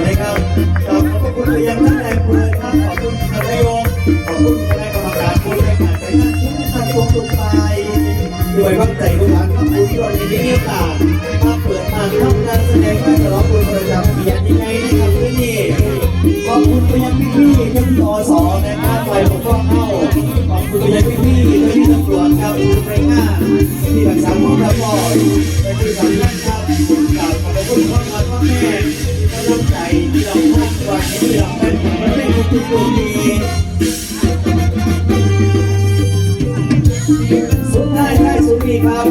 อนะครับขอบคุณไปยัท่านนายอำเภอครับขอบคุณท่านายกขอบคุณคณะกรรมการผู้บริหารไปท่านทุกท่านทุงทุกไปด้วยความใจทุญท่านขอคุณที่เราได้มีโอกาสภาพเปิดทางทำการแสดงและฉลองบุญประจำปียังไงนะครับที่นี่ขอบคุณไปยังพี่พี่ท่านที่อสอนะครับฝ่ายปกครองเข้าขอบคุณไปยังพี่พี่ท่านที่ตำรวจครับผู้บรงหารที่รักษาความปลอดและที่สำคัญครับ น้ำใจที่เราให้ไว้ที่เราให้มันไม่ทุกๆปีสุดท้ายท้ายสุดนี้ครับ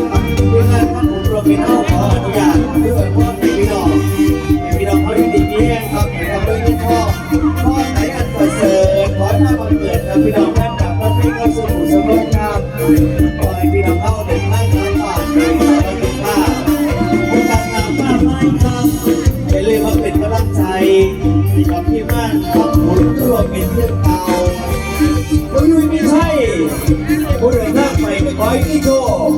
ด้วยการทำผมโปรฟินเอาขออนุญาตด้วยพ่อพี่น้องพี่น้องเขาที่ดีนี้ครับในคำด้วยทุกข้อข้อไหนอันประเสริฐขอให้มาบังเกิดกับพี่น้องแฟนคลับและพี่น้องสมุทรสงครามข ให้กับพี่บ้านครับผมร่วเป็นเพื่อนเก่าผมอยู่ไม่ใช่ผู้เดินทางไปก็คอยที่โชว์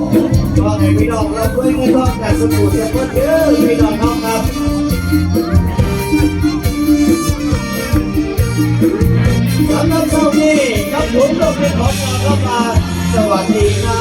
ว่าไงพี่น้องเราด้วยเงินทองแต่สมุทรสงครามเด้อพี่น้องน้องครับสำหรับเช้านี้ครับผมต้องเป็นของการรับมาสวัสดีครับ